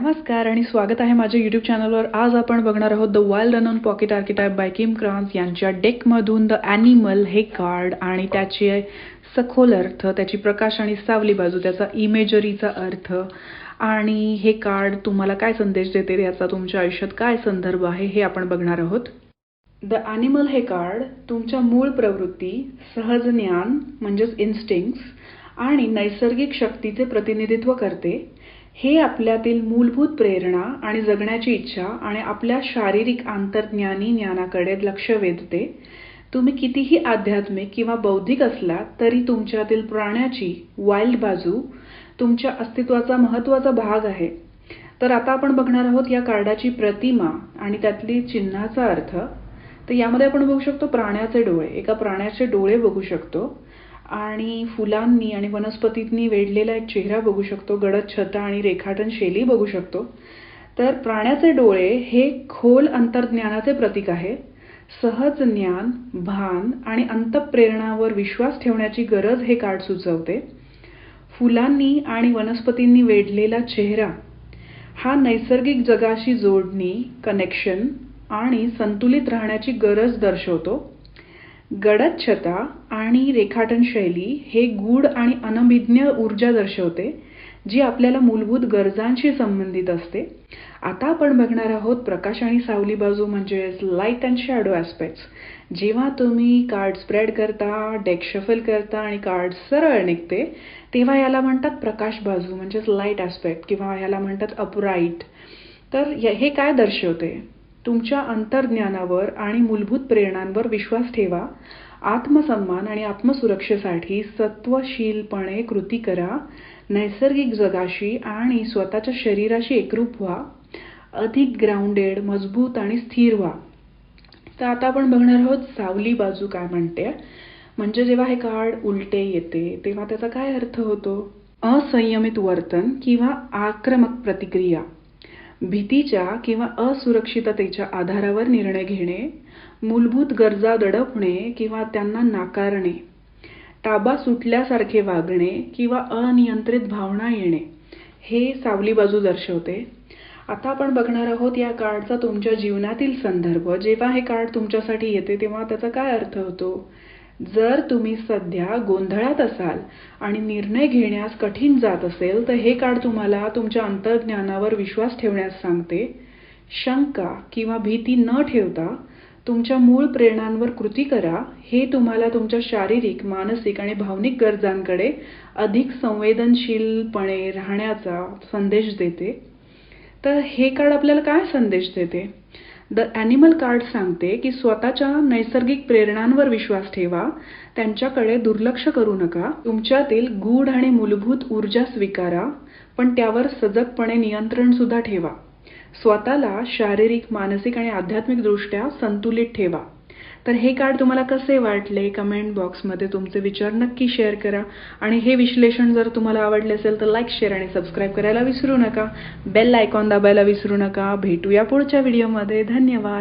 नमस्कार आणि स्वागत आहे माझ्या यूट्यूब चॅनलवर आज आपण बघणार आहोत the wild unknown pocket archetype by Kim Krans यांच्या डेकमधून द ॲनिमल हे कार्ड आणि त्याचे सखोल अर्थ त्याची प्रकाश आणि सावली बाजू त्याचा इमेजरीचा अर्थ आणि हे कार्ड तुम्हाला काय संदेश देते याचा तुमच्या आयुष्यात काय संदर्भ आहे हे आपण बघणार आहोत. द ॲनिमल हे कार्ड तुमच्या मूळ प्रवृत्ती सहज ज्ञान म्हणजेच इन्स्टिंक्ट्स आणि नैसर्गिक शक्तीचे प्रतिनिधित्व करते. हे आपल्यातील मूलभूत प्रेरणा आणि जगण्याची इच्छा आणि आपल्या शारीरिक आंतरज्ञानी ज्ञानाकडे लक्ष वेधते. तुम्ही कितीही आध्यात्मिक किंवा बौद्धिक असलात तरी तुमच्यातील प्राण्याची वाईल्ड बाजू तुमच्या अस्तित्वाचा महत्त्वाचा भाग आहे. तर आता आपण बघणार आहोत या कार्डाची प्रतिमा आणि त्यातली चिन्हाचा अर्थ. तर यामध्ये आपण बघू शकतो प्राण्याचे डोळे. एका प्राण्याचे डोळे बघू शकतो. आणि फुलांनी आणि वनस्पतींनी वेढलेला एक चेहरा बघू शकतो गडद छता आणि रेखाटन शैली बघू शकतो. तर प्राण्याचे डोळे हे खोल अंतर्ज्ञानाचे प्रतीक आहे. सहज ज्ञान भान आणि अंतप्रेरणावर विश्वास ठेवण्याची गरज हे कार्ड सुचवते. फुलांनी आणि वनस्पतींनी वेढलेला चेहरा हा नैसर्गिक जगाशी जोडणी कनेक्शन आणि संतुलित राहण्याची गरज दर्शवतो. गडद छता आणि रेखाटन शैली हे गूढ आणि अनभिज्ञ ऊर्जा दर्शवते जी आपल्याला मूलभूत गरजांशी संबंधित असते. आता आपण बघणार आहोत प्रकाश आणि सावली बाजू म्हणजेच लाइट अँड शॅडो ॲस्पेक्ट्स जेव्हा तुम्ही कार्ड स्प्रेड करता डेक शफल करता आणि कार्ड सरळ निघते तेव्हा याला म्हणतात प्रकाश बाजू म्हणजेच लाइट ॲस्पेक्ट किंवा याला म्हणतात अपराईट तर हे काय दर्शवते? तुमच्या अंतर्ज्ञानावर आणि मूलभूत प्रेरणांवर विश्वास ठेवा. आत्मसन्मान आणि आत्मसुरक्षेसाठी सत्वशीलपणे कृती करा. नैसर्गिक जगाशी आणि स्वतःच्या शरीराशी एकरूप व्हा. अधिक ग्राउंडेड मजबूत आणि स्थिर व्हा. तर आता आपण बघणार आहोत सावली बाजू काय म्हणते? म्हणजे जेव्हा हे कार्ड उलटे येते तेव्हा त्याचा काय अर्थ होतो? असंयमित वर्तन किंवा आक्रमक प्रतिक्रिया. भीतीच्या किंवा असुरक्षिततेच्या आधारावर निर्णय घेणे मूलभूत गरजा दडपणे किंवा त्यांना नाकारणे ताबा सुटल्यासारखे वागणे किंवा अनियंत्रित भावना येणे हे सावली बाजू दर्शवते. आता आपण बघणार आहोत या कार्डचा तुमच्या जीवनातील संदर्भ. जेव्हा हे कार्ड तुमच्यासाठी येते तेव्हा त्याचा काय अर्थ होतो? जर तुम्ही सध्या गोंधळात असाल आणि निर्णय घेण्यास कठीण जात असेल तर हे कार्ड तुम्हाला तुमच्या अंतर्ज्ञानावर विश्वास ठेवण्यास सांगते. शंका किंवा भीती न ठेवता तुमच्या मूळ प्रेरणांवर कृती करा. हे तुम्हाला तुमच्या शारीरिक मानसिक आणि भावनिक गरजांकडे अधिक संवेदनशीलपणे राहण्याचा संदेश देते. तर हे कार्ड आपल्याला काय संदेश देते? द ॲनिमल कार्ड सांगते की स्वतःच्या नैसर्गिक प्रेरणांवर विश्वास ठेवा त्यांच्याकडे दुर्लक्ष करू नका तुमच्यातील गूढ आणि मूलभूत ऊर्जा स्वीकारा पण त्यावर सजगपणे नियंत्रण सुद्धा ठेवा. स्वतःला शारीरिक मानसिक आणि आध्यात्मिकदृष्ट्या संतुलित ठेवा. तर हे कार्ड तुम्हाला कसे वाटले? कमेंट बॉक्समध्ये तुमचे विचार नक्की शेअर करा. आणि हे विश्लेषण जर तुम्हाला आवडले असेल तर लाईक शेअर आणि सबस्क्राईब करायला विसरू नका. बेल आयकॉन दाबायला विसरू नका. भेटूया पुढच्या व्हिडिओमध्ये धन्यवाद.